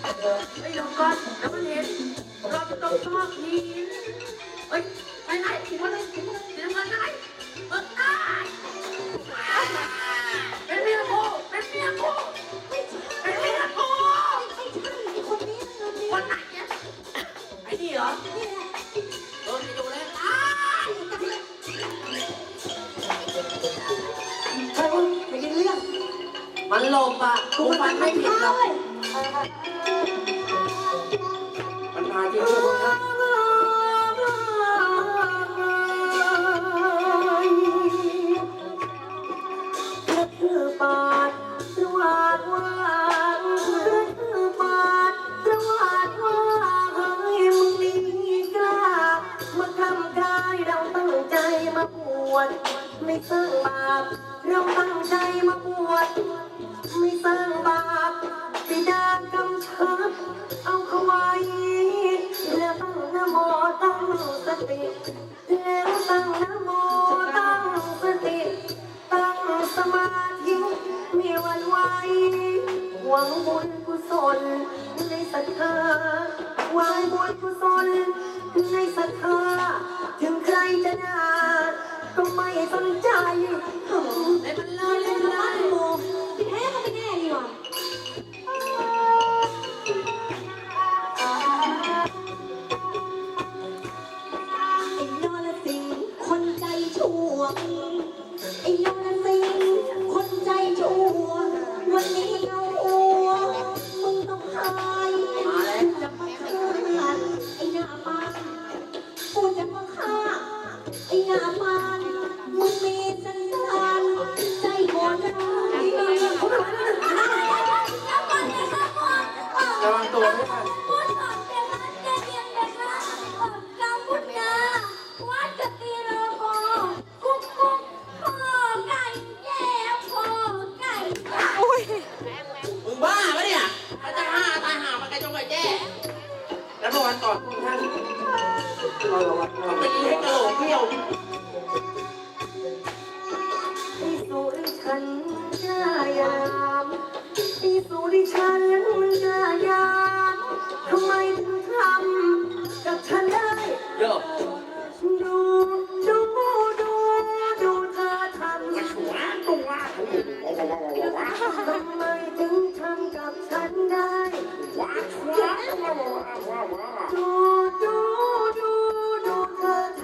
ไอ้ยเดี๋ยวก่อนเดี๋ยวมันเห็นเราจะต้องชอบหินเฮ้ยไปไหนถึงวันไหนถึงวันไหนถึงวันไหนเออตายเป็นเมียกูเป็นเมียกูเป็นเมียกูไอ้คนนี้คนไหนเนี่ยไอ้นี่เหรอเออไปดูเลยอ้ายเฮ้ยไม่ได้เรื่องมันหลบอะกูฟันไม่ผิดหรอกเลยมันมา จริงๆพวกท่านพระคือปาดสว่างว่างพระคือปาดสว่างว่างให้มึงนี่กล้ามาทำกายเราตั้งใจมาบวชไม่สร้างบาปเราตั้งใจมาบวชไม่สร้างบาป แล้วตั้งนะโมตั้งสติตั้งสมาธิมีวันไหวหวังบุญกุศลในศรัทธาหวังบุญกุศลในศรัทธาถึงใครจะด่าก็ไม่สนใจเล่นมันเลย ก่อนพวกท่านต้องตีให้กระโหลกเบี้ยวที่สุริฉันกล้ายามที่สุริฉันกล้ายามทำไมถึงทำกับฉันได้เยอะดูดูดูดูเธอทำหัวตัวทำไมถึงทำกับฉันได้ ดูดูดูดูเธอท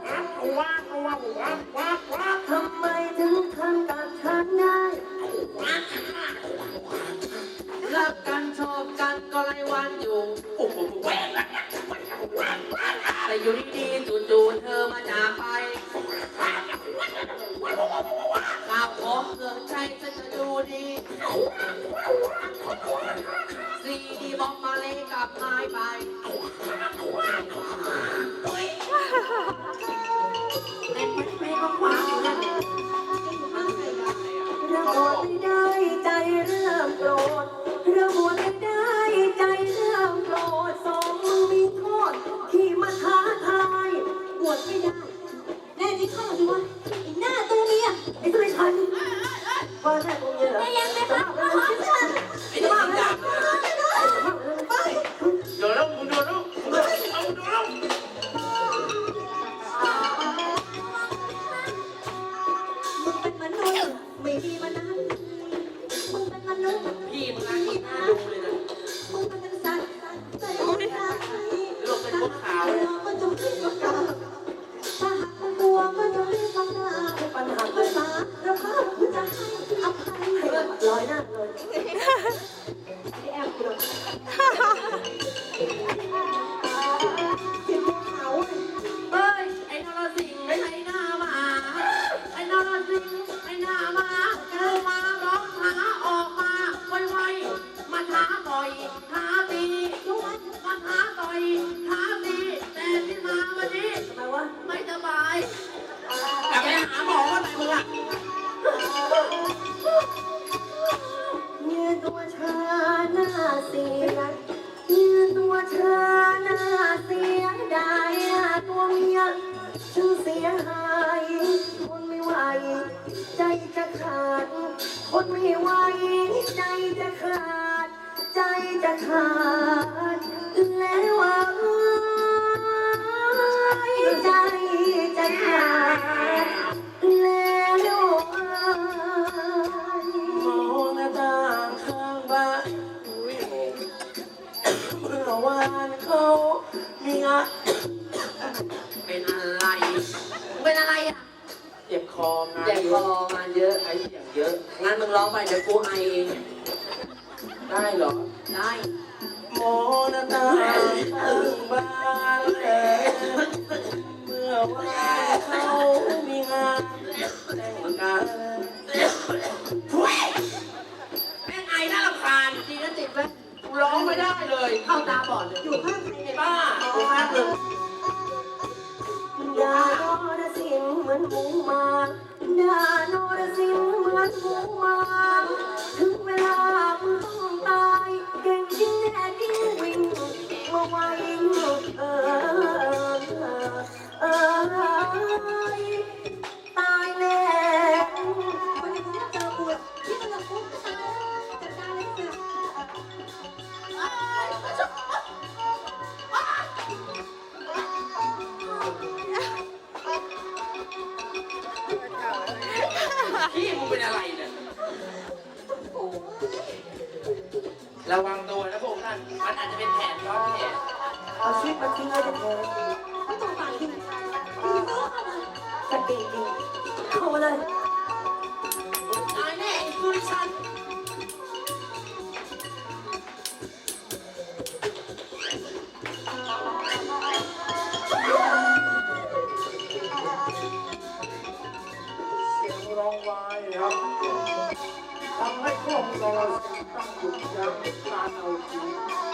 ำว้าว้าว้าว้าว้าทำไมถึงทำกับฉันได้รักกันชอบกันก็ไรวันอยู่โอ้โหแหวนแต่อยู่ดีๆจู่ๆเธอมาจากไป มึงอะเนื้อตัวเธอหน้าเสียเนื้อตัวเธอหน้าเสียดายหน้าตัวเมียฉันเสียหายทนไม่ไหว ใจจะขาดทนไม่ไหว ใจจะขาด ใจจะขาด เป็นอะไรเป็นอะไรอะเจ็บคองานเจ็บคองานเยอะไอ้เสียงเยอะงั้นมึงร้องไปเดี๋ยวกูไอเองได้เหรอได้มองหน้าต่างข้างบ้านเลยเมื่อวานเขามีงานแต่งงานทุยแม่งไอน่ารำคาญดีนะติดไหมกูร้องไม่ได้เลยเข้าตาบอดเลยอยู่ข้าง เอาชีวิตมาทิ้งไว้จะแทนไม่ต้องการที่สติจริงเข้ามาเลยตายแน่ไอ้คุยฉันเสียงร้องไห้ครับทำให้ครอบครัวเราต้องหยุดยั้งการเอาชีวิต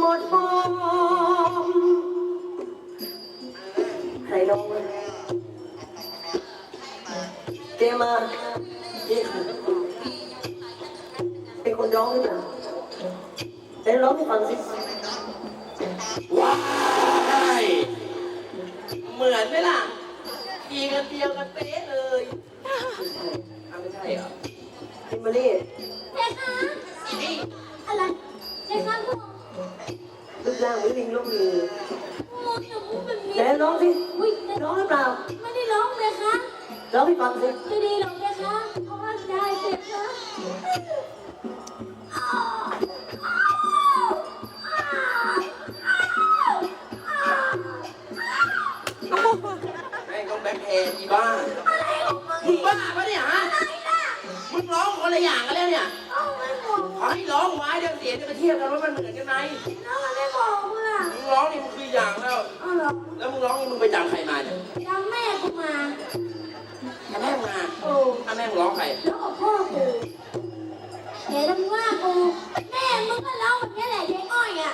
หมดฟอมใครร้องวะเจมานี่ค่ะเป็นคนร้องหรือเปล่าไหนร้องให้ฟังสิว้ายเหมือนไหมล่ะอีกันเดียวกันเป๊ะเลยอ้าวไม่ใช่เหรอคิมเบอรี่เพคะอะไรเพคะพวกรูปร่างเหมือนลิงลูกมือโมอย่าพูดแบบนี้ไหนร้องสิอุ้ยร้องหรือเปล่าไม่ได้ร้องเพคะร้องให้ฟังสิไม่ดีหรอกเพคะเพราะว่าได้เจ็บนะอ้าวอ้าวอ้าวอ้าวแม่งต้องแบ็คแฮร์อีบ้า มึงบ้าปะเนี่ยฮะ มึงร้องคนละอย่างกันแล้วเนี่ย ไม่บอกขอให้ร้องไว้เดี๋ยวเสียงจะไปเทียบกันว่ามันเหมือนกันไหมแล้วมันไม่บอกเพื่อมึงร้องนี่มึงคืออย่างแล้ว เอาเหรอแล้วมึงร้องนี่มึงไปจำใครมาเนี่ยจำแม่กูมา จำแม่มึงมาโอ้ถ้าแม่มึงร้องใคร แล้วกับพ่อกูเดี๋ยวมึงว่ากู แม่มึงก็ร้องแบบนี้แหละยายอ้อยอะ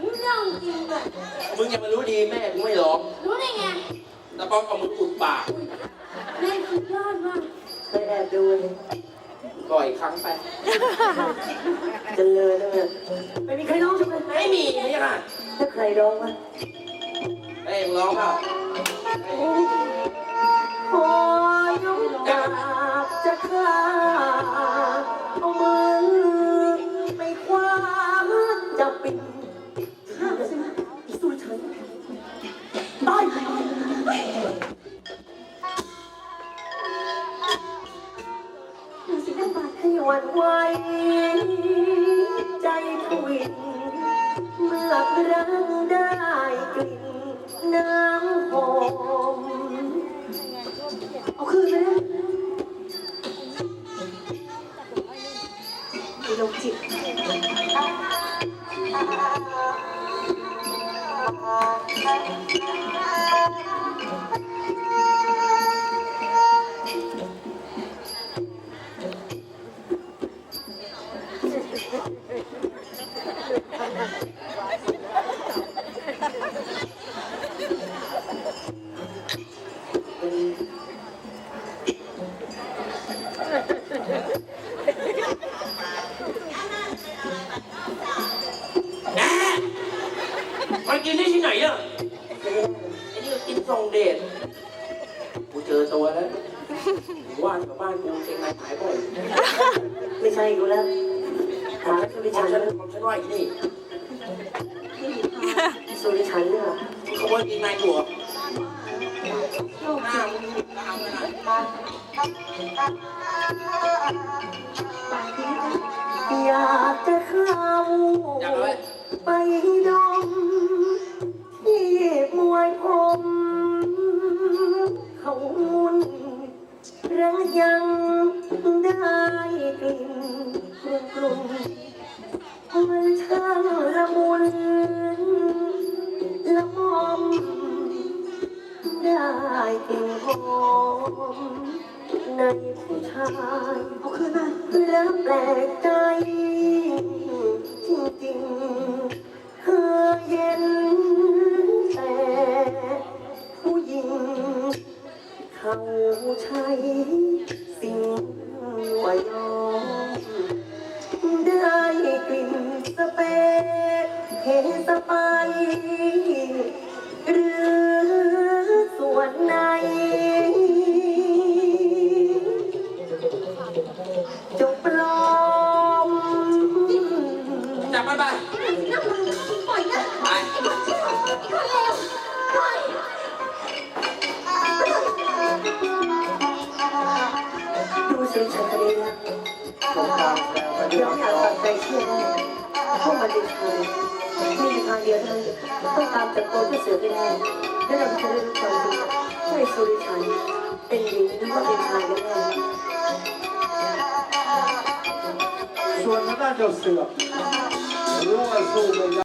นี่เรื่องจริงอะมึงอย่ามารู้ดีแม่กูไม่ร้อง รู้ได้ไงแต่ป้องเอามืออุดปาก แม่สุดยอดมากเคยแอบดูเลย ก่อยครั้งไป เจริญนะเนี่ยไม่มีใครร้องใช่ไหมไม่มีนี่ค่ะถ้าใครร้องวะเอ้ยมึงร้องเปล่าโอ้ยยกดาบจะฆ่าเอา นมันกินได้ที่ไหนอะอ้นี่กินจงเดชกูเจอตัวแล้วว่านกับบ้านกูเองนายหายบอยไม่ใช่กูแล้วหาแล้วคือดิฉันฉันว่าอีนี่ สุริชันเนี่ยขโมยเก่งในกูเหรอหน้ามึงตามเลยนะอยากจะเข้าอยากเลยไปดมที่มวยผมเขามุนระยังได้กลิ่นกลุ่นกลุ่นมันช่างละมุน ได้กลิ่นหอมในผู้ชายเอาคืนมาแล้วแปลกใจ จริงๆเธอเย็นแต่ผู้หญิง เขาใช้สิ่งวายอมได้กลิ่นสเปรย์เทสไป ดูสิฉันคดีนะผมตามแล้วไปเดี๋เรื่อยากตัดใจเชื่อได้พวกมันเป็นชายมีทางเดียวเท่านั้นต้องตามจับตัวเจ้าเสือไปได้แล้วเราจะได้รู้ความจริงใช่สุริชันเป็นหญิงหรือว่าเป็นชายกันแน่ส่วนทางด้านเจ้าเสือรู้ว่าสู้ไม่ได้